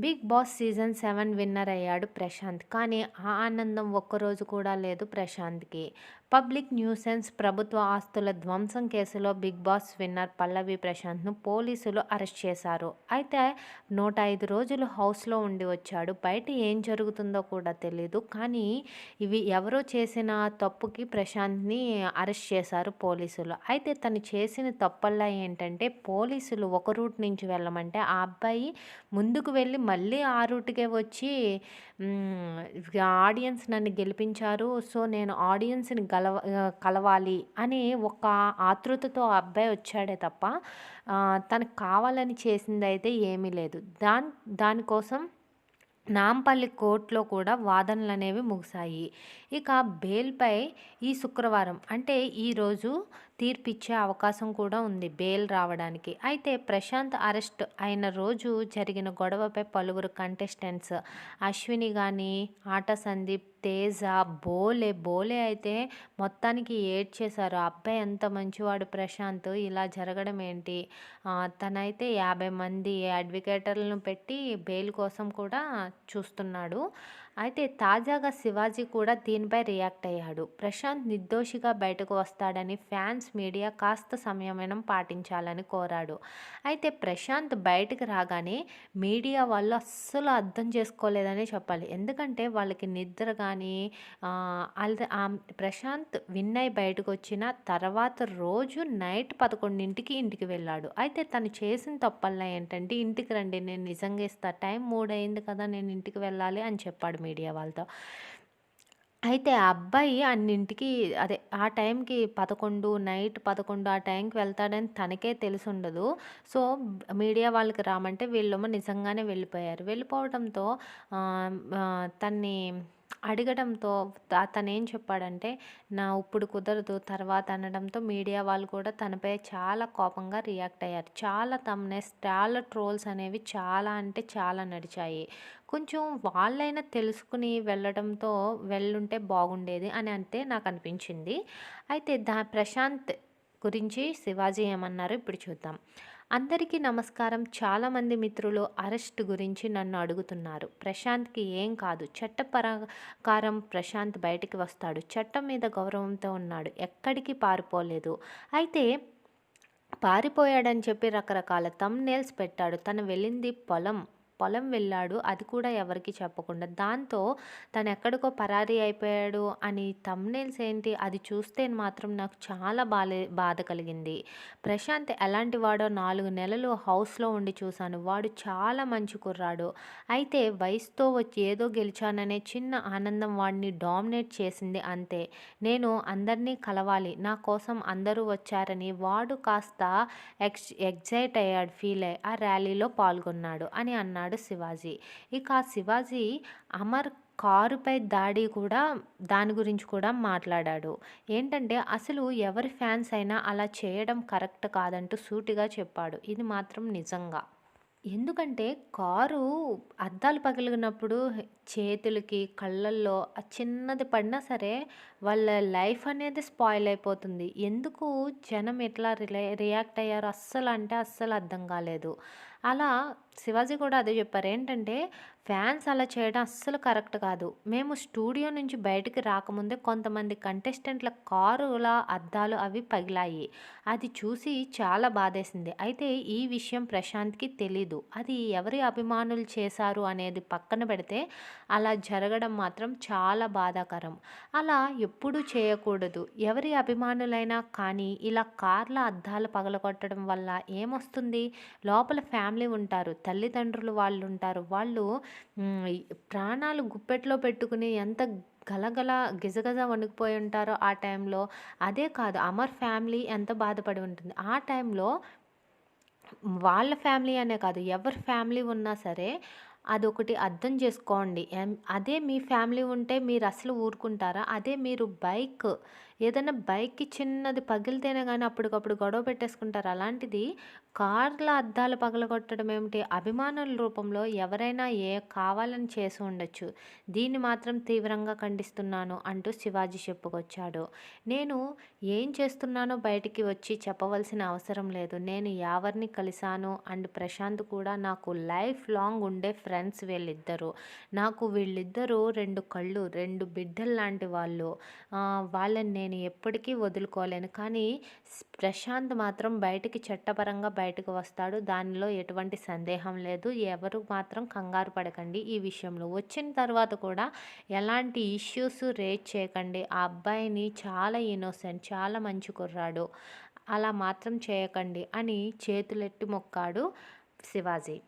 Bigg Boss season seven winner అయ్యాడు ప్రశాంత్. కానీ ఆ ఆనందం ఒక్కరోజు కూడా లేదు ప్రశాంత్కి. పబ్లిక్ న్యూసెన్స్ ప్రభుత్వ ఆస్తుల ధ్వంసం కేసులో బిగ్ బాస్ విన్నర్ పల్లవి ప్రశాంత్ను పోలీసులు అరెస్ట్ చేశారు. అయితే నూట ఐదు రోజులు హౌస్లో ఉండి వచ్చాడు. బయట ఏం జరుగుతుందో కూడా తెలియదు కానీ ఇవి ఎవరో చేసిన తప్పుకి ప్రశాంత్ని అరెస్ట్ చేశారు పోలీసులు. అయితే తను చేసిన తప్పల్లా ఏంటంటే పోలీసులు ఒక రూట్ నుంచి వెళ్ళమంటే ఆ అబ్బాయి ముందుకు వెళ్ళి మళ్ళీ ఆ రూట్కే వచ్చి ఆడియన్స్ నన్ను గెలిపించారు. సో నేను ఆడియన్స్ని గలవ కలవాలి అని ఒక ఆతృతతో ఆ అబ్బాయి వచ్చాడే తప్ప తనకు కావాలని చేసింది అయితే ఏమీ లేదు. దాని దానికోసం నాంపల్లి కోర్టులో కూడా వాదనలు అనేవి ముగిశాయి. ఇక బెయిల్పై ఈ శుక్రవారం అంటే ఈరోజు తీర్పిచ్చే అవకాశం కూడా ఉంది బెయిల్ రావడానికి. అయితే ప్రశాంత్ అరెస్ట్ అయిన రోజు జరిగిన గొడవపై పలువురు కంటెస్టెంట్స్ అశ్విని కానీ ఆట సందీప్ తేజ బోలే బోలే అయితే మొత్తానికి ఏడ్చేశారు. అబ్బాయి ఎంత మంచివాడు ప్రశాంత్? ఇలా జరగడం ఏంటి? తనైతే యాభై మంది అడ్వకేటర్లను పెట్టి బెయిల్ కోసం కూడా చూస్తున్నాడు. అయితే తాజాగా శివాజీ కూడా దీనిపై రియాక్ట్ అయ్యాడు. ప్రశాంత్ నిర్దోషిగా బయటకు వస్తాడని ఫ్యాన్స్ మీడియా కాస్త సంయమనం పాటించాలని కోరాడు. అయితే ప్రశాంత్ బయటకు రాగానే మీడియా వాళ్ళు అస్సలు అర్థం చేసుకోలేదనే చెప్పాలి. ఎందుకంటే వాళ్ళకి నిద్ర కానీ ప్రశాంత్ విన్నయ్ బయటకు వచ్చిన తర్వాత రోజు నైట్ పదకొండింటికి ఇంటికి వెళ్ళాడు. అయితే తను చేసిన తప్పల్లా ఏంటంటే ఇంటికి రండి నేను నిజంగా ఇస్తా టైం మూడైంది కదా నేను ఇంటికి వెళ్ళాలి అని చెప్పాడు. మీడియా వాళ్ళతో. అయితే ఆ అబ్బాయి అన్నింటికి అదే ఆ టైంకి పదకొండు నైట్ పదకొండు ఆ టైంకి వెళ్తాడని తనకే తెలిసి ఉండదు సో మీడియా వాళ్ళకి రామంటే వీళ్ళేమో నిజంగానే వెళ్ళిపోయారు. వెళ్ళిపోవడంతో తన్ని అడగడంతో అతను ఏం చెప్పాడంటే నా ఇప్పుడు కుదరదు తర్వాత అనడంతో మీడియా వాళ్ళు కూడా తనపై చాలా కోపంగా రియాక్ట్ అయ్యారు. చాలా తమ్నెస్ చాలా ట్రోల్స్ అనేవి చాలా అంటే చాలా నడిచాయి. కొంచెం వాళ్ళైనా తెలుసుకుని వెళ్ళడంతో వెళ్ళుంటే బాగుండేది అని అంతే నాకు అనిపించింది. అయితే దా ప్రశాంత్ గురించి శివాజీ ఏమన్నారు ఇప్పుడు చూద్దాం. అందరికీ నమస్కారం. చాలామంది మిత్రులు అరెస్ట్ గురించి నన్ను అడుగుతున్నారు. ప్రశాంత్కి ఏం కాదు. చట్టపరకారం ప్రశాంత్ బయటికి వస్తాడు. చట్టం మీద గౌరవంతో ఉన్నాడు. ఎక్కడికి పారిపోలేదు. అయితే పారిపోయాడని చెప్పి రకరకాల తమ్ నేల్స్ పెట్టాడు. తను వెళ్ళింది పొలం. పొలం వెళ్ళాడు అది కూడా ఎవరికి చెప్పకుండా. దాంతో తను ఎక్కడికో పరారీ అయిపోయాడు అని తమ్నేల్స్ ఏంటి అది చూస్తే మాత్రం నాకు చాలా బాలే బాధ కలిగింది. ప్రశాంత్ ఎలాంటి వాడో నాలుగు నెలలు హౌస్లో ఉండి చూశాను. వాడు చాలా మంచి కుర్రాడు. అయితే వయసుతో వచ్చి ఏదో గెలిచాననే చిన్న ఆనందం వాడిని డామినేట్ చేసింది అంతే. నేను అందరినీ కలవాలి నా కోసం అందరూ వచ్చారని వాడు కాస్త ఎక్స్ ఎగ్జైట్ అయ్యాడు. ఫీల్ అయ్యి ఆ ర్యాలీలో పాల్గొన్నాడు అని అన్నాడు. అన్నాడు శివాజీ. ఇక శివాజీ అమర్ కారుపై దాడి కూడా దాని గురించి కూడా మాట్లాడాడు. ఏంటంటే అసలు ఎవరి ఫ్యాన్స్ అయినా అలా చేయడం కరెక్ట్ కాదంటూ సూటిగా చెప్పాడు. ఇది మాత్రం నిజంగా. ఎందుకంటే కారు అద్దాలు పగిలినప్పుడు చేతులకి కళ్ళల్లో ఆ చిన్నది పడినా సరే వాళ్ళ లైఫ్ అనేది స్పాయిల్ అయిపోతుంది. ఎందుకు జనం ఎట్లా రియాక్ట్ అయ్యారు అస్సలు అంటే అస్సలు అర్థం కాలేదు. అలా శివాజీ కూడా అదే చెప్పారు. ఏంటంటే ఫ్యాన్స్ అలా చేయడం అస్సలు కరెక్ట్ కాదు. మేము స్టూడియో నుంచి బయటికి రాకముందే కొంతమంది కంటెస్టెంట్ల కారుల అద్దాలు అవి పగిలాయి. అది చూసి చాలా బాధేసింది. అయితే ఈ విషయం ప్రశాంత్కి తెలీదు. అది ఎవరి అభిమానులు చేశారు అనేది పక్కన పెడితే అలా జరగడం మాత్రం చాలా బాధాకరం. అలా ఎప్పుడూ చేయకూడదు. ఎవరి అభిమానులైనా కానీ ఇలా కార్ల అద్దాలు పగలగొట్టడం వల్ల ఏమొస్తుంది? లోపల ఫ్యామిలీ ఉంటారు. తల్లిదండ్రులు వాళ్ళు ఉంటారు వాళ్ళు ప్రాణాలు గుప్పెట్లో పెట్టుకుని ఎంత గలగల గిజగజ వణికిపోయి ఉంటారో ఆ టైంలో అదే కాదు అమర్ ఫ్యామిలీ ఎంత బాధపడి ఉంటుంది. ఆ టైంలో వాళ్ళ ఫ్యామిలీ అనే కాదు ఎవరి ఫ్యామిలీ ఉన్నా సరే అదొకటి అర్థం చేసుకోండి. అదే మీ ఫ్యామిలీ ఉంటే మీరు అసలు ఊరుకుంటారా? అదే మీరు బైక్ ఏదైనా బైక్‌కి చిన్నది పగిలితేనే కానీ అప్పటికప్పుడు గొడవ పెట్టేసుకుంటారు. అలాంటిది కార్ల అద్దాలు పగలగొట్టడం ఏమిటి? అభిమానుల రూపంలో ఎవరైనా ఏ కావాలని చేసి ఉండొచ్చు. దీన్ని మాత్రం తీవ్రంగా ఖండిస్తున్నాను అంటూ శివాజీ చెప్పుకొచ్చాడు. నేను ఏం చేస్తున్నానో బయటికి వచ్చి చెప్పవలసిన అవసరం లేదు. నేను ఎవరిని కలిశాను అండ్ ప్రశాంత్ కూడా నాకు లైఫ్ లాంగ్ ఉండే ఫ్రెండ్స్ వీళ్ళిద్దరూ. నాకు వీళ్ళిద్దరూ రెండు కళ్ళు, రెండు బిడ్డలు లాంటి వాళ్ళు. వాళ్ళని నేను నేను ఎప్పటికీ వదులుకోలేను. కానీ ప్రశాంత్ మాత్రం బయటికి చట్టపరంగా బయటకు వస్తాడు. దానిలో ఎటువంటి సందేహం లేదు. ఎవరు మాత్రం కంగారు పడకండి ఈ విషయంలో. వచ్చిన తర్వాత కూడా ఎలాంటి ఇష్యూస్ రేజ్ చేయకండి. ఆ అబ్బాయిని చాలా ఇన్నోసెంట్. చాలా మంచి కుర్రాడు. అలా మాత్రం చేయకండి అని చేతులెట్టి మొక్కాడు శివాజీ.